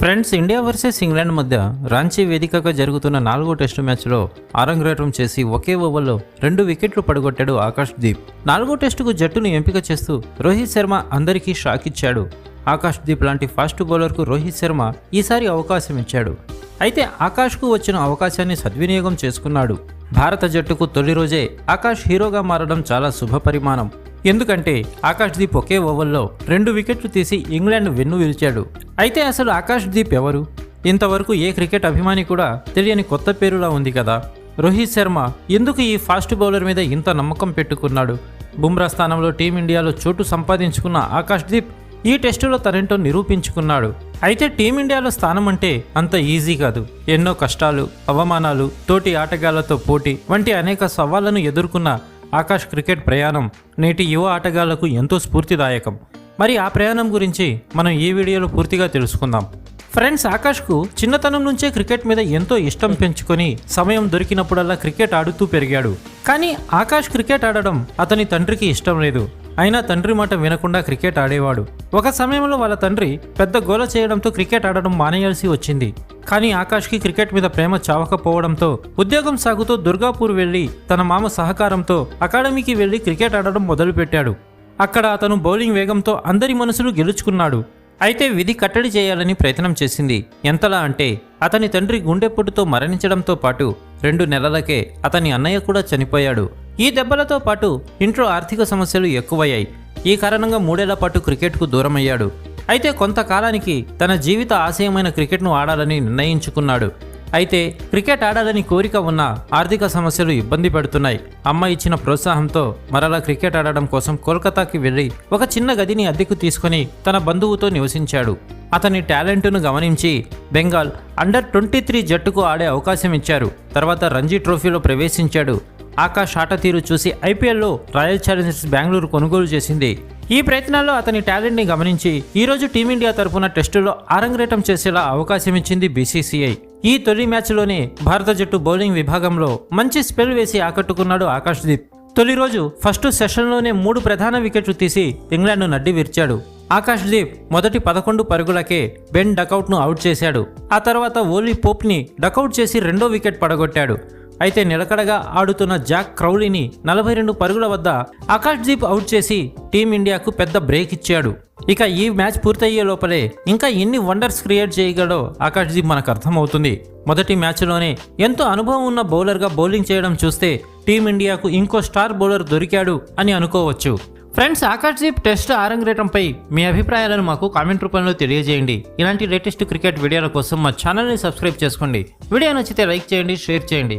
Friends India versus England మధ్య రాంచీ వేదికగా జరుగుతున్న నాలుగో టెస్టు మ్యాచ్లో ఆరంగేట్రం చేసి ఒకే ఓవర్లో రెండు వికెట్లు పడగొట్టాడు ఆకాష్ దీప్. నాలుగో టెస్టుకు జట్టును ఎంపిక చేస్తూ రోహిత్ శర్మ అందరికీ షాక్ ఇచ్చాడు. ఆకాష్ దీప్ లాంటి ఫాస్ట్ బౌలర్కు రోహిత్ శర్మ ఈసారి అవకాశం ఇచ్చాడు. అయితే ఆకాష్కు వచ్చిన అవకాశాన్ని సద్వినియోగం చేసుకున్నాడు. భారత జట్టుకు తొలి రోజే ఆకాష్ హీరోగా మారడం చాలా శుభ పరిమాణం. ఎందుకంటే ఆకాష్ దీప్ ఒకే ఓవర్లో రెండు వికెట్లు తీసి ఇంగ్లాండ్ వెన్ను విరిచాడు. అయితే అసలు ఆకాష్ దీప్ ఎవరు? ఇంతవరకు ఏ క్రికెట్ అభిమాని కూడా తెలియని కొత్త పేరులా ఉంది కదా. రోహిత్ శర్మ ఎందుకు ఈ ఫాస్ట్ బౌలర్ మీద ఇంత నమ్మకం పెట్టుకున్నాడు? బుమ్రా స్థానంలో టీమిండియాలో చోటు సంపాదించుకున్న ఆకాష్ దీప్ ఈ టెస్టులో తనేంటో నిరూపించుకున్నాడు. అయితే టీమిండియాలో స్థానం అంటే అంత ఈజీ కాదు. ఎన్నో కష్టాలు అవమానాలు తోటి ఆటగాళ్ళతో పోటీ వంటి అనేక సవాళ్ళను ఎదుర్కొన్న ఆకాష్ క్రికెట్ ప్రయాణం నేటి యువ ఆటగాళ్ళకు ఎంతో స్ఫూర్తిదాయకం. మరి ఆ ప్రయాణం గురించి మనం ఈ వీడియోలో పూర్తిగా తెలుసుకుందాం. ఫ్రెండ్స్ ఆకాష్కు చిన్నతనం నుంచే క్రికెట్ మీద ఎంతో ఇష్టం పెంచుకొని సమయం దొరికినప్పుడల్లా క్రికెట్ ఆడుతూ పెరిగాడు. కానీ ఆకాష్ క్రికెట్ ఆడడం అతని తండ్రికి ఇష్టం లేదు. అయినా తండ్రి మాట వినకుండా క్రికెట్ ఆడేవాడు. ఒక సమయంలో వాళ్ళ తండ్రి పెద్ద గోల చేయడంతో క్రికెట్ ఆడడం మానేయాల్సి వచ్చింది. కానీ ఆకాష్కి క్రికెట్ మీద ప్రేమ చావకపోవడంతో ఉద్యోగం సాగుతూ దుర్గాపూర్ వెళ్ళి తన మామ సహకారంతో అకాడమీకి వెళ్ళి క్రికెట్ ఆడడం మొదలుపెట్టాడు. అక్కడ అతను బౌలింగ్ వేగంతో అందరి మనసులు గెలుచుకున్నాడు. అయితే విధి కట్టడి చేయాలని ప్రయత్నం చేసింది. ఎంతలా అంటే అతని తండ్రి గుండెపోటుతో మరణించడంతో పాటు రెండు నెలలకే అతని అన్నయ్య కూడా చనిపోయాడు. ఈ దెబ్బలతో పాటు ఇంట్లో ఆర్థిక సమస్యలు ఎక్కువయ్యాయి. ఈ కారణంగా మూడేళ్ళ పాటు క్రికెట్కు దూరమయ్యాడు. అయితే కొంతకాలానికి తన జీవిత ఆశయమైన క్రికెట్ను ఆడాలని నిర్ణయించుకున్నాడు. అయితే క్రికెట్ ఆడాలని కోరిక ఉన్న ఆర్థిక సమస్యలు ఇబ్బంది పెడుతున్నాయి. అమ్మ ఇచ్చిన ప్రోత్సాహంతో మరలా క్రికెట్ ఆడడం కోసం కోల్కతాకి వెళ్ళి ఒక చిన్న గదిని అద్దెకు తీసుకుని తన బంధువుతో నివసించాడు. అతని టాలెంట్ను గమనించి బెంగాల్ అండర్ ట్వంటీ త్రీ జట్టుకు ఆడే అవకాశం ఇచ్చారు. తర్వాత రంజీ ట్రోఫీలో ప్రవేశించాడు. ఆకాష్ ఆట తీరు చూసి ఐపీఎల్లో రాయల్ ఛాలెంజర్స్ బెంగళూరు కొనుగోలు చేసింది. ఈ ప్రయత్నాల్లో అతని టాలెంట్ని గమనించి ఈరోజు టీమిండియా తరపున టెస్టులో ఆరంగేటం చేసేలా అవకాశం ఇచ్చింది బీసీసీఐ. ఈ తొలి మ్యాచ్లోనే భారత జట్టు బౌలింగ్ విభాగంలో మంచి స్పెల్ వేసి ఆకట్టుకున్నాడు ఆకాష్ దీప్. తొలి రోజు ఫస్ట్ సెషన్లోనే మూడు ప్రధాన వికెట్లు తీసి ఇంగ్లాండ్ను నడ్డి విరిచాడు. ఆకాష్ దీప్ మొదటి పదకొండు పరుగులకే బెన్ డకౌట్ను అవుట్ చేశాడు. ఆ తర్వాత ఓలీ పోప్ని డకౌట్ చేసి రెండో వికెట్ పడగొట్టాడు. అయితే నిలకడగా ఆడుతున్న జాక్ క్రౌలీని నలభై రెండు పరుగుల వద్ద ఆకాష్ దీప్ అవుట్ చేసి టీమిండియాకు పెద్ద బ్రేక్ ఇచ్చాడు. ఇక ఈ మ్యాచ్ పూర్తయ్యే లోపలే ఇంకా ఎన్ని వండర్స్ క్రియేట్ చేయగలడో ఆకాష్ దీప్ మనకు అర్థమవుతుంది. మొదటి మ్యాచ్లోనే ఎంతో అనుభవం ఉన్న బౌలర్గా బౌలింగ్ చేయడం చూస్తే టీమిండియాకు ఇంకో స్టార్ బౌలర్ దొరికాడు అని అనుకోవచ్చు. ఫ్రెండ్స్ ఆకాష్ దీప్ టెస్ట్ ఆరంగేటంపై మీ అభిప్రాయాలను మాకు కామెంట్ రూపంలో తెలియజేయండి. ఇలాంటి లేటెస్ట్ క్రికెట్ వీడియోల కోసం మా ఛానల్ని సబ్స్క్రైబ్ చేసుకోండి. వీడియో నచ్చితే లైక్ చేయండి షేర్ చేయండి.